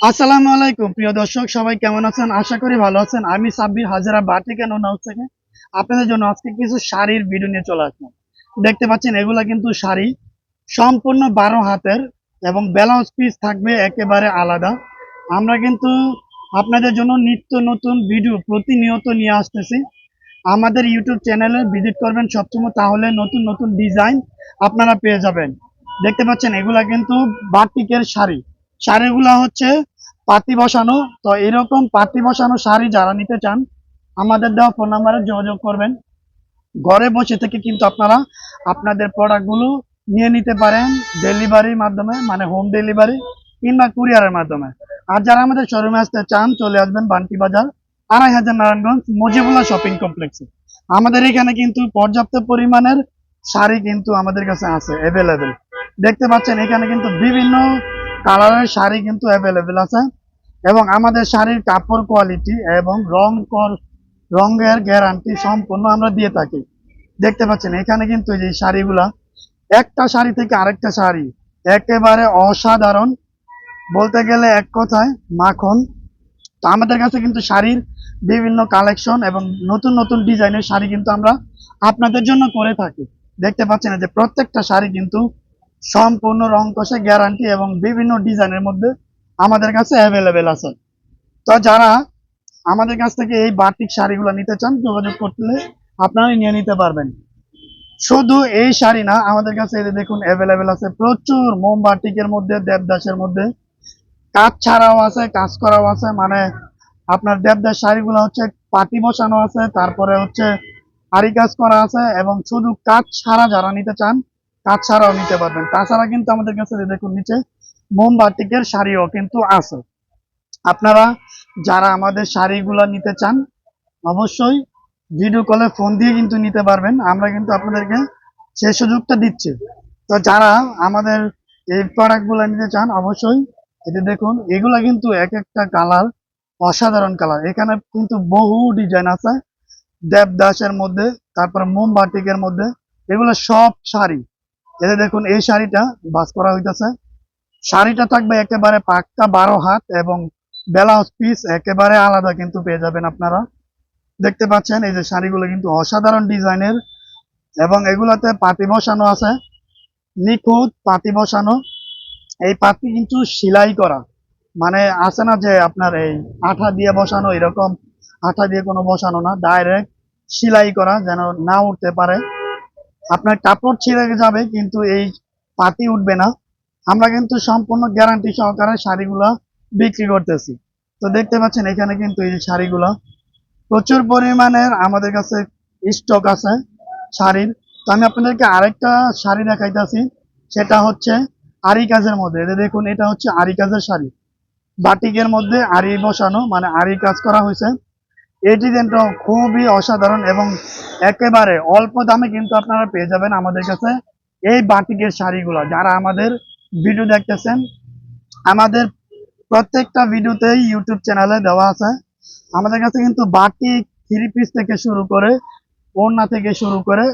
আসসালামু আলাইকুম, প্রিয় দর্শক, সবাই কেমন আছেন? আশা করি ভালো আছেন। আমি সাব্বির হাজারা বাটিকা নোনা থেকে আপনাদের জন্য আজকে কিছু শাড়ির ভিডিও নিয়ে চলে আসলাম। দেখতে পাচ্ছেন, এগুলা কিন্তু শাড়ি সম্পূর্ণ বারো হাতের এবং ব্লাউজ পিস থাকবে একেবারে আলাদা। আমরা কিন্তু আপনাদের জন্য নিত্য নতুন ভিডিও প্রতিনিয়ত নিয়ে আসতেছি। আমাদের ইউটিউব চ্যানেলে ভিজিট করবেন সবসময় তাহলে নতুন নতুন ডিজাইন আপনারা পেয়ে যাবেন। দেখতে পাচ্ছেন, এগুলা কিন্তু বাটিকের শাড়ি। শাড়িগুলা হচ্ছে পাতি বসানো। তো এরকম পাতি বসানো শাড়ি যারা নিতে চান, আমাদের দেওয়া ফোন নাম্বারে যোগাযোগ করবেন। ঘরে বসে থেকে কিন্তু আপনারা আপনাদের প্রোডাক্টগুলো নিয়ে নিতে পারেন ডেলিভারির মাধ্যমে মানে হোম ডেলিভারি কিংবা কুরিয়ারের মাধ্যমে। আর যারা আমাদের শোরুমে আসতে চান, চলে আসবেন বান্টি বাজার, আড়াই হাজার নারায়ণগঞ্জ মজিবুল্লাহ শপিং কমপ্লেক্সে। আমাদের এখানে কিন্তু পর্যাপ্ত পরিমাণের শাড়ি কিন্তু আমাদের কাছে আছে অ্যাভেলেবেল দেখতে পাচ্ছেন, এখানে কিন্তু বিভিন্ন কালারের শাড়ি কিন্তু অ্যাভেলেবেল আছে। এবং আমাদের শাড়ির কাপড় কোয়ালিটি এবং রং রঙের গ্যারান্টি সম্পূর্ণ আমরা দিয়ে থাকি। দেখতে পাচ্ছেন, এখানে কিন্তু এই শাড়িগুলা, একটা শাড়ি থেকে আরেকটা শাড়ি, একেবারে অসাধারণ। বলতে গেলে এক কথায়, মাখন। তো আমাদের কাছে কিন্তু শাড়ির বিভিন্ন কালেকশন এবং নতুন নতুন ডিজাইনের শাড়ি কিন্তু আমরা আপনাদের জন্য করে থাকি। দেখতে পাচ্ছেন যে প্রত্যেকটা শাড়ি কিন্তু সম্পূর্ণ রং কষে গ্যারান্টি এবং বিভিন্ন ডিজাইনের মধ্যে আমাদের কাছে অ্যাভেলেবেল আছে। তো যারা আমাদের কাছ থেকে এই বাটিক শাড়িগুলো নিতে চান, যোগাযোগ করলে আপনারা নিয়ে নিতে পারবেন। শুধু এই শাড়ি না, আমাদের কাছে দেখুন অ্যাভেলেবেল আছে প্রচুর মোম বাটিকের মধ্যে, দেবদাসের মধ্যে। কাজ ছাড়াও আছে, কাজ করাও আছে মানে আপনার দেবদাস শাড়িগুলো হচ্ছে পাটি বসানো আছে, তারপরে হচ্ছে আরি কাজ করা আছে এবং শুধু কাজ ছাড়া যারা নিতে চান কাজ ছাড়াও নিতে পারবেন। তাছাড়া কিন্তু আমাদের কাছে দেখুন, নিচে মোমবাটিকের শাড়িও কিন্তু আছে। আপনারা যারা আমাদের শাড়িগুলো নিতে চান, অবশ্যই ভিডিও কলে ফোন দিয়ে কিন্তু নিতে পারবেন। আমরা কিন্তু আপনাদেরকে সেই সুযোগটা দিচ্ছি। তো যারা আমাদের এই প্রোডাক্টগুলো নিতে চান, অবশ্যই এটি দেখুন, এগুলা কিন্তু এক একটা কালার অসাধারণ কালার। এখানে কিন্তু বহু ডিজাইন আছে। দেবদাসের মধ্যে, তারপরে মোমবাটিকের মধ্যে, এগুলো সব শাড়ি। এতে দেখুন, এই শাড়িটা বাস করা হইতেছে। শাড়িটা থাকবে একেবারে পাক্কা বারো হাত এবং ব্লাউজ পিস একেবারে আলাদা কিন্তু পেয়ে যাবেন আপনারা। দেখতে পাচ্ছেন, এই যে শাড়িগুলো কিন্তু অসাধারণ ডিজাইনের এবং এগুলাতে পাতি বসানো আছে। নিখুঁত পাতি বসানো। এই পাতি কিন্তু সেলাই করা। মানে আছে না যে আপনার এই আঠা দিয়ে বসানো, এরকম আঠা দিয়ে কোনো বসানো না, ডাইরেক্ট সেলাই করা যেন না উঠতে পারে। আপনার কাপড় ছিঁড়ে যাবে, কিন্তু এই পাতি উঠবে না। আমরা কিন্তু সম্পূর্ণ গ্যারান্টি সহকারে শাড়িগুলো বিক্রি করতেছি। তো দেখতে পাচ্ছেন, এখানে কিন্তু এই শাড়িগুলো প্রচুর পরিমাণের আমাদের কাছে স্টক আছে শাড়ির। তো আমি আপনাদেরকে আরেকটা শাড়ি দেখাইতেছি, সেটা হচ্ছে আরি কাজের মধ্যে। দেখুন, এটা হচ্ছে আরি কাজের শাড়ি। বাটিকের মধ্যে আরি বসানো মানে আরি কাজ করা হয়েছে। এই কিন্তু খুবই অসাধারণ এবং একেবারে অল্প দামে কিন্তু আপনারা পেয়ে যাবেন আমাদের কাছে এই বাটিকের শাড়িগুলো। যারা আমাদের ভিডিও দেখতেছেন, আমাদের প্রত্যেকটা ভিডিওতেই ইউটিউব চ্যানেলে দেওয়া আছে। আমাদের কাছে কিন্তু বাটিক থ্রি পিস থেকে শুরু করে ওড়না থেকে শুরু করে